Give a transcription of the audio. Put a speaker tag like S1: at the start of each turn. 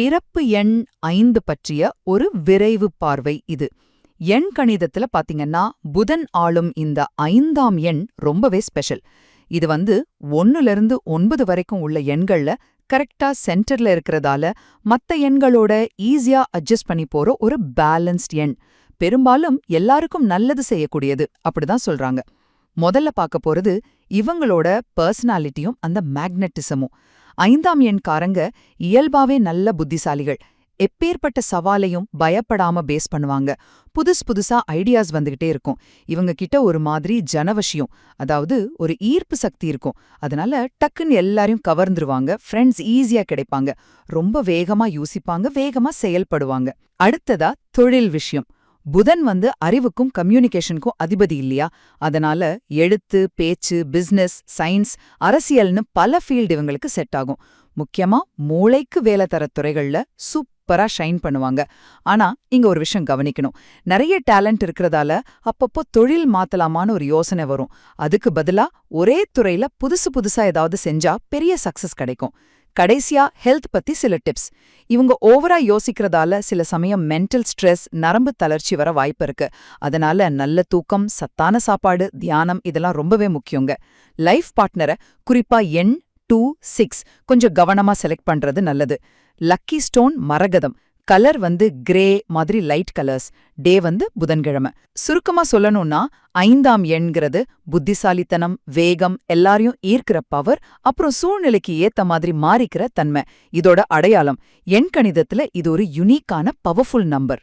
S1: பிறப்பு எண் ஐந்து பற்றிய ஒரு விரைவு பார்வை இது. எண் கணிதத்துல பாத்தீங்கன்னா புதன் ஆளும் இந்த ஐந்தாம் எண் ரொம்பவே ஸ்பெஷல். இது வந்து ஒன்னுல இருந்து ஒன்பது வரைக்கும் உள்ள எண்கள்ல கரெக்டா சென்டர்ல இருக்கிறதால மத்த எண்களோட ஈஸியா அட்ஜஸ்ட் பண்ணி போற ஒரு பேலன்ஸ்ட் எண். பெரும்பாலும் எல்லாருக்கும் நல்லது செய்யக்கூடியது அப்படிதான் சொல்றாங்க. முதல்ல பார்க்க போறது இவங்களோட பர்சனாலிட்டியும் அந்த மேக்னட்டிசமும் ஐந்தாம் எண்காரங்க இயல்பாவே நல்ல புத்திசாலிகள். எப்பேற்பட்ட சவாலையும் பயப்படாம பேஸ் பண்ணுவாங்க. புதுசு புதுசா ஐடியாஸ் வந்துகிட்டே இருக்கும். இவங்க கிட்ட ஒரு மாதிரி ஜனவசியம் அதாவது ஒரு ஈர்ப்பு சக்தி இருக்கும். அதனால டக்குன்னு எல்லாரையும் கவர்ந்துருவாங்க. ஃப்ரெண்ட்ஸ் ஈஸியா கிடைப்பாங்க. ரொம்ப வேகமா யோசிப்பாங்க வேகமா செயல்படுவாங்க. அடுத்ததா தொழில் விஷயம். புதன் வந்து அறிவுக்கும் கம்யூனிகேஷனுக்கும் அதிபதி இல்லையா? அதனால எழுத்து பேச்சு பிசினஸ் சயின்ஸ் அரசியல்னு பல ஃபீல்டு இவங்களுக்கு செட் ஆகும். முக்கியமா மூளைக்கு வேலை தர துறைகள்ல சூப்பரா ஷைன் பண்ணுவாங்க. ஆனா இங்க ஒரு விஷயம் கவனிக்கணும். நிறைய டேலண்ட் இருக்கிறதால அப்பப்போ தொழில் மாத்தலாமான்னு ஒரு யோசனை வரும். அதுக்கு பதிலா ஒரே துறையில புதுசு புதுசா ஏதாவது செஞ்சா பெரிய சக்சஸ் கிடைக்கும். கடைசியா ஹெல்த் பத்தி சில டிப்ஸ் இவங்க ஓவரா யோசிக்கிறதால சில சமயம் மென்டல் ஸ்ட்ரெஸ் நரம்பு தளர்ச்சி வர வாய்ப்பு இருக்கு. அதனால நல்ல தூக்கம் சத்தான சாப்பாடு தியானம் இதெல்லாம் ரொம்பவே முக்கியங்க. லைஃப் பார்ட்னரை குறிப்பா எண் டூ சிக்ஸ் கொஞ்சம் கவனமா செலக்ட் பண்றது நல்லது. லக்கி ஸ்டோன் மரகதம். கலர் வந்து கிரே மாதிரி லைட் கலர்ஸ். டே வந்து புதன்கிழமை. சுருக்கமா சொல்லணும்னா ஐந்தாம் எண்கிறது புத்திசாலித்தனம் வேகம் எல்லாரையும் ஈர்க்கிற பவர் அப்புறம் சூழ்நிலைக்கு ஏத்த மாதிரி மாறிக்கிற தன்மை. இதோட அடையாளம் எண் கணிதத்துல இது ஒரு யுனிக்கான பவர்ஃபுல் நம்பர்